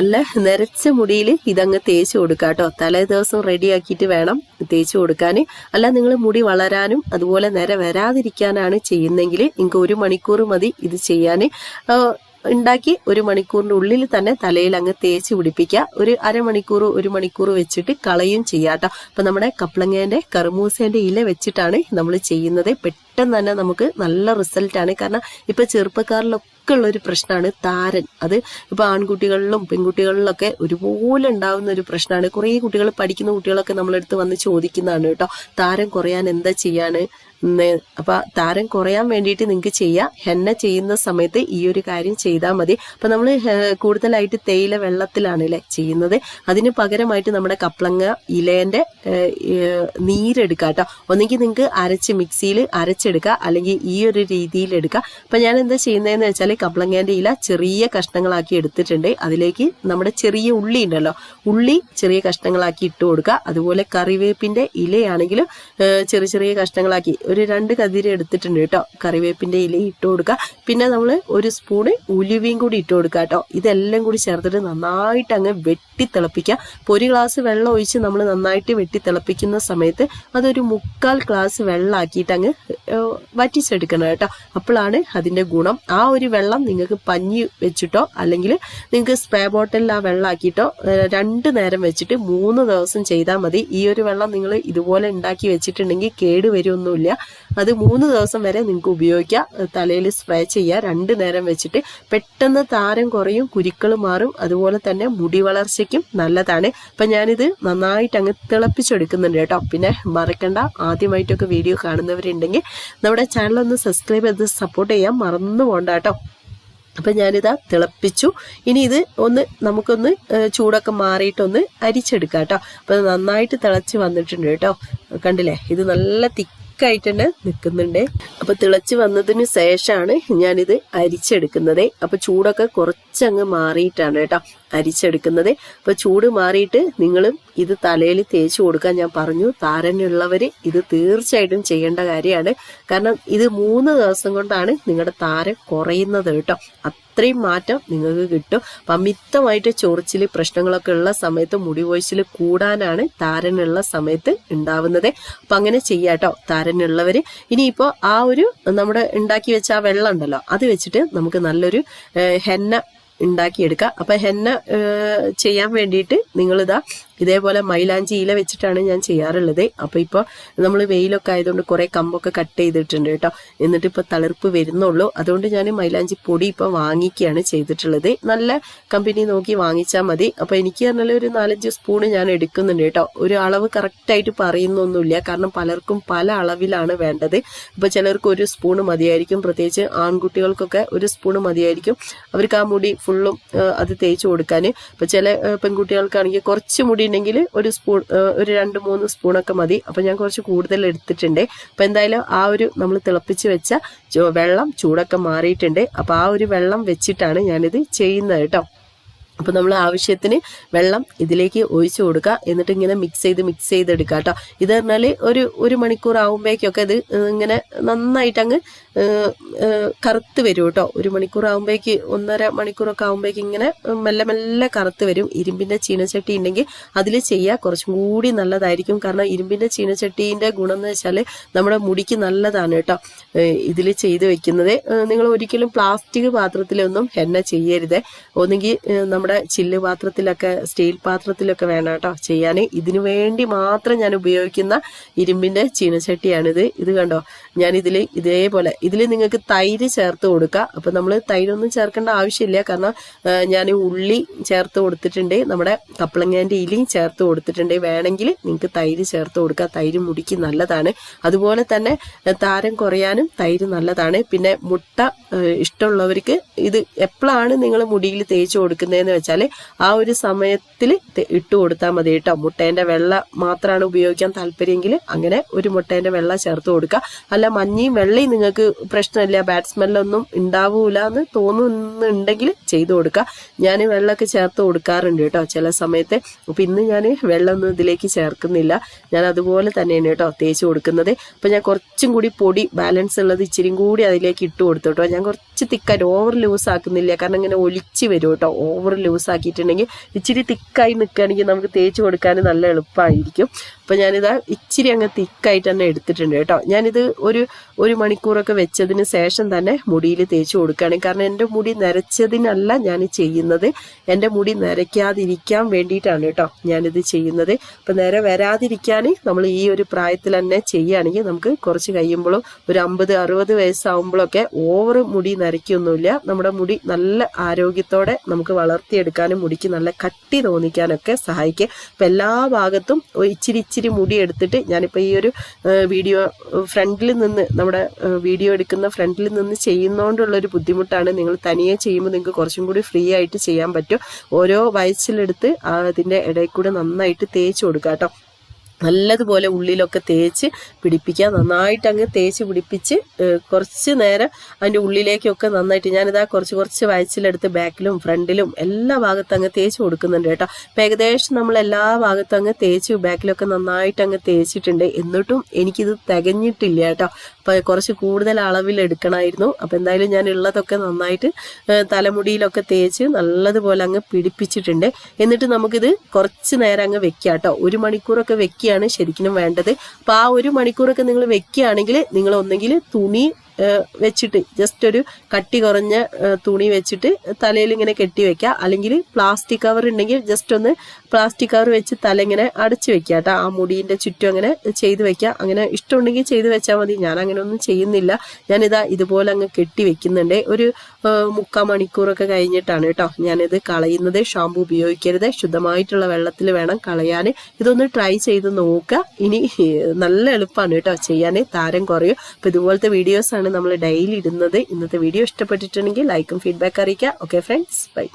നല്ല നരച്ച മുടിയിൽ ഇതങ്ങ് തേച്ച് കൊടുക്കുക കേട്ടോ. തലേ ദിവസം റെഡിയാക്കിയിട്ട് വേണം തേച്ച് കൊടുക്കാൻ. അല്ല നിങ്ങൾ മുടി വളരാനും അതുപോലെ നിര വരാതിരിക്കാനാണ് ചെയ്യുന്നതെങ്കിൽ നിങ്ങൾക്ക് ഒരു മണിക്കൂർ മതി ഇത് ചെയ്യാൻ. ഉണ്ടാക്കി ഒരു മണിക്കൂറിന്റെ ഉള്ളിൽ തന്നെ തലയിൽ അങ്ങ് തേച്ച് പിടിപ്പിക്കുക. ഒരു അരമണിക്കൂർ ഒരു മണിക്കൂർ വെച്ചിട്ട് കളയും ചെയ്യാട്ടോ അപ്പം നമ്മുടെ കപ്ലങ്ങേന്റെ കറുമൂസേന്റെ ഇല വെച്ചിട്ടാണ് നമ്മൾ ചെയ്യുന്നത്. പെട്ടെന്ന് തന്നെ നമുക്ക് നല്ല റിസൾട്ടാണ് കാരണം ഇപ്പം ചെറുപ്പക്കാരിലൊക്കെ ഉള്ള ഒരു പ്രശ്നമാണ് താരൻ. അത് ഇപ്പൊ ആൺകുട്ടികളിലും പെൺകുട്ടികളിലൊക്കെ ഒരുപോലെ ഉണ്ടാകുന്ന ഒരു പ്രശ്നമാണ്. കുറേ കുട്ടികൾ പഠിക്കുന്ന കുട്ടികളൊക്കെ നമ്മളെടുത്ത് വന്ന് ചോദിക്കുന്നതാണ് കേട്ടോ. താരൻ കുറയാൻ എന്താ ചെയ്യാണ് അപ്പൊ താരം കുറയാൻ വേണ്ടിയിട്ട് നിങ്ങൾക്ക് ചെയ്യാം. ഹെന്ന ചെയ്യുന്ന സമയത്ത് ഈ ഒരു കാര്യം ചെയ്താൽ മതി. അപ്പൊ നമ്മൾ കൂടുതലായിട്ട് തേയില വെള്ളത്തിലാണ് അല്ലേ ചെയ്യുന്നത്. അതിന് പകരമായിട്ട് നമ്മുടെ കപ്ലങ്ങ ഇലേന്റെ നീരെടുക്കുക കേട്ടോ. ഒന്നെങ്കിൽ നിങ്ങൾക്ക് അരച്ച് മിക്സിയിൽ അരച്ചെടുക്കുക അല്ലെങ്കിൽ ഈ ഒരു രീതിയിൽ എടുക്കുക അപ്പൊ ഞാൻ എന്താ ചെയ്യുന്നതെന്ന് വെച്ചാൽ കപ്ലങ്ങേന്റെ ഇല ചെറിയ കഷ്ണങ്ങളാക്കി എടുത്തിട്ടുണ്ട്. അതിലേക്ക് നമ്മുടെ ചെറിയ ഉള്ളി ഉണ്ടല്ലോ. ഉള്ളി ചെറിയ കഷ്ണങ്ങളാക്കി ഇട്ട് കൊടുക്കുക അതുപോലെ കറിവേപ്പിന്റെ ഇലയാണെങ്കിലും ചെറിയ ചെറിയ കഷ്ണങ്ങളാക്കി ഒരു രണ്ട് കതിര് എടുത്തിട്ടുണ്ട് കേട്ടോ. കറിവേപ്പിന്റെ ഇല ഇട്ട് കൊടുക്കുക. പിന്നെ നമ്മൾ ഒരു സ്പൂണ് ഉലുവയും കൂടി ഇട്ട് കൊടുക്കുക കേട്ടോ. ഇതെല്ലാം കൂടി ചേർത്തിട്ട് നന്നായിട്ട് അങ്ങ് വെട്ടി തിളപ്പിക്കുക. അപ്പോൾ ഒരു ഗ്ലാസ് വെള്ളം ഒഴിച്ച് നമ്മൾ നന്നായിട്ട് വെട്ടി തിളപ്പിക്കുന്ന സമയത്ത് അതൊരു മുക്കാൽ ഗ്ലാസ് വെള്ളമാക്കിയിട്ട് അങ്ങ് വറ്റിച്ചെടുക്കണം കേട്ടോ. അപ്പോഴാണ് അതിന്റെ ഗുണം. ആ ഒരു വെള്ളം നിങ്ങൾക്ക് പഞ്ഞി വെച്ചിട്ടോ അല്ലെങ്കിൽ നിങ്ങൾക്ക് സ്പ്രേ ബോട്ടിലിൽ ആ വെള്ളമാക്കിയിട്ടോ രണ്ട് നേരം വെച്ചിട്ട് മൂന്ന് ദിവസം ചെയ്താൽ മതി. ഈ ഒരു വെള്ളം നിങ്ങൾ ഇതുപോലെ ഉണ്ടാക്കി വെച്ചിട്ടുണ്ടെങ്കിൽ കേട് വരുമൊന്നുമില്ല അത് മൂന്ന് ദിവസം വരെ നിങ്ങൾക്ക് ഉപയോഗിക്കാം. തലയിൽ സ്പ്രേ ചെയ്യുക. രണ്ട് നേരം വെച്ചിട്ട് പെട്ടെന്ന് താരം കുറയും കുരുക്കൾ മാറും. അതുപോലെ തന്നെ മുടി വളർച്ചയ്ക്കും നല്ലതാണ്. അപ്പം ഞാനിത് നന്നായിട്ട് അങ്ങ് തിളപ്പിച്ചെടുക്കുന്നുണ്ട് കേട്ടോ. പിന്നെ മറക്കണ്ട. ആദ്യമായിട്ടൊക്കെ വീഡിയോ കാണുന്നവരുണ്ടെങ്കിൽ നമ്മുടെ ചാനൽ ഒന്ന് സബ്സ്ക്രൈബ് ചെയ്ത് സപ്പോർട്ട് ചെയ്യാൻ മറന്നു പോകണ്ട കേട്ടോ. അപ്പം ഞാനിതാ തിളപ്പിച്ചു. ഇനി ഇത് ഒന്ന് നമുക്കൊന്ന് ചൂടൊക്കെ മാറിയിട്ടൊന്ന് അരിച്ചെടുക്കാം കേട്ടോ. അപ്പം നന്നായിട്ട് തിളച്ച് വന്നിട്ടുണ്ട് കേട്ടോ. കണ്ടില്ലേ? ഇത് നല്ല തിക്കായിട്ട് തന്നെ നിൽക്കുന്നുണ്ട് അപ്പം തിളച്ച് വന്നതിന് ശേഷമാണ് ഞാനിത് അരിച്ചെടുക്കുന്നത്. അപ്പം ചൂടൊക്കെ കുറച്ചങ്ങ് മാറിയിട്ടാണ് കേട്ടോ അരിച്ചെടുക്കുന്നത്. അപ്പം ചൂട് മാറിയിട്ട് നിങ്ങളും ഇത് തലയിൽ തേച്ച് കൊടുക്കാൻ ഞാൻ പറഞ്ഞു. താരനുള്ളവർ ഇത് തീർച്ചയായിട്ടും ചെയ്യേണ്ട കാര്യമാണ്. കാരണം ഇത് മൂന്ന് ദിവസം കൊണ്ടാണ് നിങ്ങളുടെ താരൻ കുറയുന്നത് കേട്ടോ. അത്രയും മാറ്റം നിങ്ങൾക്ക് കിട്ടും. അപ്പം അമിതമായിട്ട് ചൊറിച്ചിൽ പ്രശ്നങ്ങളൊക്കെ ഉള്ള സമയത്ത് മുടി കൊഴിച്ചിൽ കൂടാനാണ് താരനുള്ള സമയത്ത് ഉണ്ടാവുന്നത്. അപ്പം അങ്ങനെ ചെയ്യാട്ടോ താരനുള്ളവർ ഇനിയിപ്പോൾ ആ ഒരു നമ്മുടെ ഉണ്ടാക്കി വെച്ച ആ വെള്ളം ഉണ്ടല്ലോ അത് വെച്ചിട്ട് നമുക്ക് നല്ലൊരു ഹെന്ന ഉണ്ടാക്കിയെടുക്കുക അപ്പം ഹെന്ന ചെയ്യാൻ വേണ്ടിയിട്ട് നിങ്ങളിതാ ഇതേപോലെ മൈലാഞ്ചി ഇല വെച്ചിട്ടാണ് ഞാൻ ചെയ്യാറുള്ളത്. അപ്പോൾ ഇപ്പോൾ നമ്മൾ വെയിലൊക്കെ ആയതുകൊണ്ട് കുറേ കമ്പൊക്കെ കട്ട് ചെയ്തിട്ടുണ്ട് കേട്ടോ. എന്നിട്ട് ഇപ്പോൾ തളിർപ്പ് വരുന്നുള്ളൂ. അതുകൊണ്ട് ഞാൻ മൈലാഞ്ചി പൊടി ഇപ്പോൾ വാങ്ങിക്കുകയാണ് ചെയ്തിട്ടുള്ളത്. നല്ല കമ്പനി നോക്കി വാങ്ങിച്ചാൽ മതി. അപ്പോൾ എനിക്ക് പറഞ്ഞാൽ ഒരു നാലഞ്ച് സ്പൂൺ ഞാൻ എടുക്കുന്നുണ്ട് കേട്ടോ. ഒരു അളവ് കറക്റ്റായിട്ട് പറയുന്നൊന്നുമില്ല. കാരണം പലർക്കും പല അളവിലാണ് വേണ്ടത്. ഇപ്പൊ ചിലർക്ക് ഒരു സ്പൂണ് മതിയായിരിക്കും. പ്രത്യേകിച്ച് ആൺകുട്ടികൾക്കൊക്കെ ഒരു സ്പൂണ് മതിയായിരിക്കും. അവർക്ക് ആ മുടി ഫുള്ളും അത് തേച്ച് കൊടുക്കാൻ ഇപ്പോൾ ചില പെൺകുട്ടികൾക്കാണെങ്കിൽ കുറച്ച് മുടി ഉണ്ടെങ്കിൽ ഒരു സ്പൂൺ ഒരു രണ്ട് മൂന്ന് സ്പൂണൊക്കെ മതി. അപ്പം ഞാൻ കുറച്ച് കൂടുതൽ എടുത്തിട്ടുണ്ട്. അപ്പം എന്തായാലും ആ ഒരു നമ്മൾ തിളപ്പിച്ച് വെച്ച വെള്ളം ചൂടൊക്കെ മാറിയിട്ടുണ്ട്. അപ്പം ആ ഒരു വെള്ളം വെച്ചിട്ടാണ് ഞാനിത് ചെയ്യുന്നത് കേട്ടോ. അപ്പോൾ നമ്മൾ ആവശ്യത്തിന് വെള്ളം ഇതിലേക്ക് ഒഴിച്ചു കൊടുക്കുക. എന്നിട്ട് ഇങ്ങനെ മിക്സ് ചെയ്ത് മിക്സ് ചെയ്തെടുക്കുക കേട്ടോ. ഇത് പറഞ്ഞാൽ ഒരു ഒരു മണിക്കൂർ ആകുമ്പോഴേക്കൊക്കെ ഇത് ഇങ്ങനെ നന്നായിട്ട് അങ്ങ് കറുത്ത് വരും കേട്ടോ. ഒരു മണിക്കൂർ ആകുമ്പോഴേക്ക് ഒന്നര മണിക്കൂറൊക്കെ ആകുമ്പോഴേക്ക് ഇങ്ങനെ മെല്ലെ മെല്ലെ കറുത്ത് വരും. ഇരുമ്പിന്റെ ചീനച്ചട്ടി ഉണ്ടെങ്കിൽ അതിൽ ചെയ്യുക കുറച്ചും കൂടി നല്ലതായിരിക്കും. കാരണം ഇരുമ്പിന്റെ ചീനച്ചട്ടീന്റെ ഗുണം എന്ന് വെച്ചാൽ നമ്മുടെ മുടിക്ക് നല്ലതാണ് കേട്ടോ. ഇതിൽ ചെയ്ത് വെക്കുന്നത്. നിങ്ങൾ ഒരിക്കലും പ്ലാസ്റ്റിക് പാത്രത്തിലൊന്നും എണ്ണ ചെയ്യരുത്. ഒന്നുകിൽ നമ്മുടെ ചില്ല് പാത്രത്തിലൊക്കെ സ്റ്റീൽ പാത്രത്തിലൊക്കെ വേണം കേട്ടോ ചെയ്യാൻ ഇതിനു വേണ്ടി മാത്രം ഞാൻ ഉപയോഗിക്കുന്ന ഇരുമ്പിന്റെ ചീനച്ചട്ടിയാണിത്. ഇത് കണ്ടോ? ഞാനിതിൽ ഇതേപോലെ ഇതിൽ നിങ്ങൾക്ക് തൈര് ചേർത്ത് കൊടുക്കുക അപ്പം നമ്മൾ തൈരൊന്നും ചേർക്കേണ്ട ആവശ്യമില്ല. കാരണം ഞാൻ ഉള്ളി ചേർത്ത് കൊടുത്തിട്ടുണ്ട്. നമ്മുടെ കപ്പളങ്ങേന്റെ ഇലയും ചേർത്ത് കൊടുത്തിട്ടുണ്ട്. വേണമെങ്കിൽ നിങ്ങൾക്ക് തൈര് ചേർത്ത് കൊടുക്കുക തൈര് മുടിക്ക് നല്ലതാണ്. അതുപോലെ തന്നെ താരം കുറയാനും തൈര് നല്ലതാണ്. പിന്നെ മുട്ട ഇഷ്ടമുള്ളവർക്ക് ഇത് എപ്പോഴാണ് നിങ്ങൾ മുടിയിൽ തേച്ച് കൊടുക്കുന്നതെന്ന് വെച്ചാൽ ആ ഒരു സമയത്തിൽ ഇട്ട് കൊടുത്താൽ മതി കേട്ടോ. മുട്ടേന്റെ വെള്ള മാത്രമാണ് ഉപയോഗിക്കാൻ താല്പര്യമെങ്കിൽ അങ്ങനെ ഒരു മുട്ടേന്റെ വെള്ള ചേർത്ത് കൊടുക്കുക അല്ല മഞ്ഞയും വെള്ളയും നിങ്ങൾക്ക് പ്രശ്നമില്ല. ബാഡ് സ്മെല്ലൊന്നും ഉണ്ടാവൂല എന്ന് തോന്നുന്നുണ്ടെങ്കിൽ ചെയ്തു കൊടുക്കുക ഞാൻ വെള്ളമൊക്കെ ചേർത്ത് കൊടുക്കാറുണ്ട് കേട്ടോ ചില സമയത്ത്. അപ്പം ഇന്ന് ഞാൻ വെള്ളമൊന്നും ഇതിലേക്ക് ചേർക്കുന്നില്ല. ഞാൻ അതുപോലെ തന്നെയാണ് കേട്ടോ തേച്ച് കൊടുക്കുന്നത്. അപ്പം ഞാൻ കുറച്ചും കൂടി പൊടി ബാലൻസ് ഉള്ളത് ഇച്ചിരി കൂടി അതിലേക്ക് ഇട്ട് കൊടുത്തു കേട്ടോ. ഞാൻ കുറച്ച് കുറച്ച് തിക്കായിട്ട് ഓവർ ലൂസ് ആക്കുന്നില്ല. കാരണം ഇങ്ങനെ ഒലിച്ച് വരും കേട്ടോ ഓവർ ലൂസ് ആക്കിയിട്ടുണ്ടെങ്കിൽ ഇച്ചിരി തിക്കായി നിൽക്കുകയാണെങ്കിൽ നമുക്ക് തേച്ച് കൊടുക്കാൻ നല്ല എളുപ്പമായിരിക്കും. അപ്പോൾ ഞാനിതാ ഇച്ചിരി അങ്ങ് തിക്കായിട്ട് തന്നെ എടുത്തിട്ടുണ്ട് കേട്ടോ ഞാനിത് ഒരു ഒരു മണിക്കൂറൊക്കെ വെച്ചതിന് ശേഷം തന്നെ മുടിയിൽ തേച്ച് കൊടുക്കുകയാണ്. കാരണം എന്റെ മുടി നരച്ചതിനല്ല ഞാൻ ചെയ്യുന്നത്. എന്റെ മുടി നരയ്ക്കാതിരിക്കാൻ വേണ്ടിയിട്ടാണ് കേട്ടോ ഞാനിത് ചെയ്യുന്നത്. അപ്പം നിര വരാതിരിക്കാൻ നമ്മൾ ഈ ഒരു പ്രായത്തിൽ തന്നെ ചെയ്യുകയാണെങ്കിൽ നമുക്ക് കുറച്ച് കഴിയുമ്പോഴും ഒരു അമ്പത് അറുപത് വയസ്സാകുമ്പോഴൊക്കെ ഓവർ മുടി നരയ്ക്കൊന്നുമില്ല നമ്മുടെ മുടി നല്ല ആരോഗ്യത്തോടെ നമുക്ക് വളർത്തിയെടുക്കാനും മുടിക്ക് നല്ല കട്ടി തോന്നിക്കാനൊക്കെ സഹായിക്കുക അപ്പം എല്ലാ ഭാഗത്തും ഇച്ചിരി ഇച്ചിരി മുടി എടുത്തിട്ട് ഞാനിപ്പോൾ ഈ ഒരു വീഡിയോ ഫ്രണ്ടിൽ നിന്ന് നമ്മുടെ വീഡിയോ എടുക്കുന്ന ഫ്രണ്ടിൽ നിന്ന് ചെയ്യുന്നതുകൊണ്ടുള്ളൊരു ബുദ്ധിമുട്ടാണ്. നിങ്ങൾ തനിയെ ചെയ്യുമ്പോൾ നിങ്ങൾക്ക് കുറച്ചും കൂടി ഫ്രീ ആയിട്ട് ചെയ്യാൻ പറ്റും. ഓരോ വയസ്സിലെടുത്ത് അതിന്റെ ഇടയിൽ കൂടെ നന്നായിട്ട് തേച്ച് കൊടുക്കുക കേട്ടോ നല്ലതുപോലെ ഉള്ളിലൊക്കെ തേച്ച് പിടിപ്പിക്കുക. നന്നായിട്ട് അങ്ങ് തേച്ച് പിടിപ്പിച്ച് കുറച്ച് നേരം അതിന്റെ ഉള്ളിലേക്കൊക്കെ നന്നായിട്ട് ഞാനിതാ കുറച്ച് കുറച്ച് വയച്ചിലെടുത്ത് ബാക്കിലും ഫ്രണ്ടിലും എല്ലാ ഭാഗത്തും അങ്ങ് തേച്ച് കൊടുക്കുന്നുണ്ട് കേട്ടോ. അപ്പം ഏകദേശം നമ്മൾ എല്ലാ ഭാഗത്തും അങ്ങ് തേച്ച് ബാക്കിലൊക്കെ നന്നായിട്ട് അങ്ങ് തേച്ചിട്ടുണ്ട്. എന്നിട്ടും എനിക്കിത് തികഞ്ഞിട്ടില്ല കേട്ടോ. അപ്പം കുറച്ച് കൂടുതൽ അളവിൽ എടുക്കണമായിരുന്നു അപ്പം എന്തായാലും ഞാൻ ഉള്ളതൊക്കെ നന്നായിട്ട് തലമുടിയിലൊക്കെ തേച്ച് നല്ലതുപോലെ അങ്ങ് പിടിപ്പിച്ചിട്ടുണ്ട്. എന്നിട്ട് നമുക്കിത് കുറച്ച് നേരം അങ്ങ് വെക്കാം കേട്ടോ. ഒരു മണിക്കൂറൊക്കെ വെക്കുകയാണ് ശരിക്കും വേണ്ടത്. അപ്പോൾ ആ ഒരു മണിക്കൂറൊക്കെ നിങ്ങൾ വെക്കുകയാണെങ്കിൽ നിങ്ങൾ ഒന്നെങ്കിൽ തുണി വെച്ചിട്ട് ജസ്റ്റ് ഒരു കട്ടി കുറഞ്ഞ തുണി വെച്ചിട്ട് തലയിൽ ഇങ്ങനെ കെട്ടി വെക്കുക. അല്ലെങ്കിൽ പ്ലാസ്റ്റിക് കവർ ഉണ്ടെങ്കിൽ ജസ്റ്റ് ഒന്ന് പ്ലാസ്റ്റിക് കവർ വെച്ച് തല ഇങ്ങനെ അടച്ചു വെക്കുക കേട്ടോ. ആ മുടീന്റെ ചുറ്റും അങ്ങനെ ചെയ്ത് വെക്കുക. അങ്ങനെ ഇഷ്ടമുണ്ടെങ്കിൽ ചെയ്ത് വെച്ചാൽ മതി. ഞാൻ അങ്ങനെ ഒന്നും ചെയ്യുന്നില്ല. ഞാനിതാ ഇതുപോലെ അങ്ങ് കെട്ടി വെക്കുന്നുണ്ട്. ഒരു മുക്കാൽ മണിക്കൂറൊക്കെ കഴിഞ്ഞിട്ടാണ് കേട്ടോ ഞാനിത് കളയുന്നത്. ഷാമ്പു ഉപയോഗിക്കരുത്. ശുദ്ധമായിട്ടുള്ള വെള്ളത്തിൽ വേണം കളയാൻ. ഇതൊന്ന് ട്രൈ ചെയ്ത് നോക്കുക. ഇനി നല്ല എളുപ്പമാണ് കേട്ടോ ചെയ്യാൻ. താരം കുറയും. അപ്പോൾ ഇതുപോലത്തെ വീഡിയോസാണ് നമ്മൾ ഡെയിലി ഇടുന്നത്. ഇന്നത്തെ വീഡിയോ ഇഷ്ടപ്പെട്ടിട്ടുണ്ടെങ്കിൽ ലൈക്കും ഫീഡ്ബാക്ക് അറിയിക്കുക. Okay friends bye